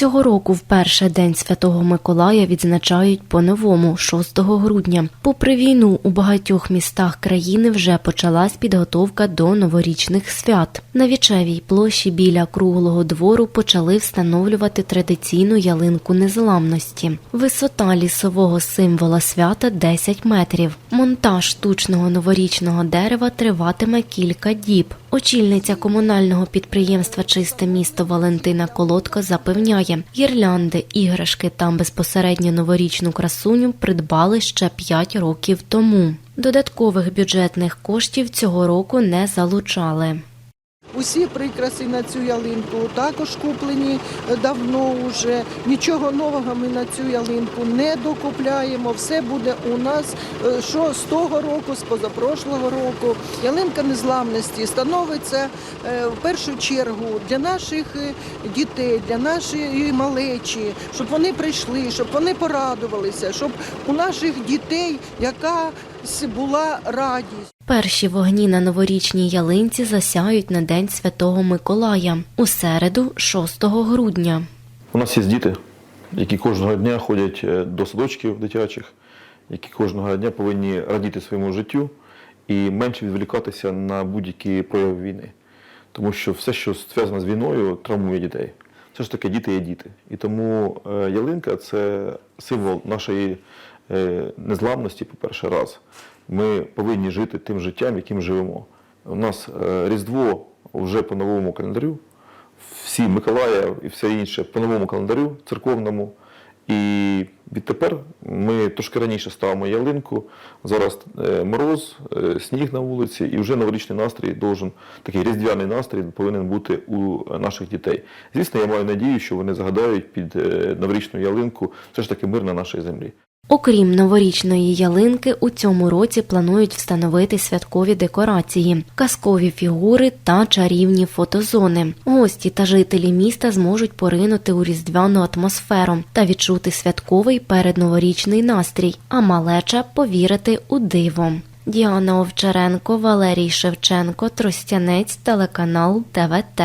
Цього року вперше День Святого Миколая відзначають по-новому, 6 грудня. Попри війну, у багатьох містах країни вже почалась підготовка до новорічних свят. На Вічевій площі біля круглого двору почали встановлювати традиційну ялинку незламності. Висота лісового символа свята 10 метрів. Монтаж штучного новорічного дерева триватиме кілька діб. Очільниця комунального підприємства Чисте місто Валентина Колодко запевняє, гірлянди, іграшки та безпосередньо новорічну красуню придбали ще 5 років тому. Додаткових бюджетних коштів цього року не залучали. Усі прикраси на цю ялинку також куплені е, давно вже. Нічого нового ми на цю ялинку не докупляємо. Все буде у нас е, що з того року, з позапрошлого року. Ялинка незламності становиться е, в першу чергу для наших дітей, для нашої малечі, щоб вони прийшли, щоб вони порадувалися, щоб у наших дітей якась була радість. Перші вогні на новорічній ялинці засяють на День Святого Миколая у середу, 6 грудня. У нас є діти, які кожного дня ходять е, до садочків дитячих, які кожного дня повинні радіти своєму життю і менше відволікатися на будь-які прояви війни. Тому що все, що зв'язано з війною, травмує дітей. Все ж таки діти є діти. І тому е, ялинка це символ нашої е, незламності, по-перше, раз. Ми повинні жити тим життям, яким живемо. У нас е, Різдво вже по новому календарю, всі Миколая і все інше по новому календарю церковному. І відтепер ми трошки раніше ставимо ялинку. Зараз е, мороз, е, сніг на вулиці, і вже новорічний настрій должен, такий різдвяний настрій повинен бути у наших дітей. Звісно, я маю надію, що вони загадають під новорічну ялинку все ж таки мир на нашій землі. Окрім новорічної ялинки, у цьому році планують встановити святкові декорації, казкові фігури та чарівні фотозони. Гості та жителі міста зможуть поринути у різдвяну атмосферу та відчути святковий передноворічний настрій, а малеча повірити у диво. Діана Овчаренко, Валерій Шевченко, Тростянець, телеканал ТВТ.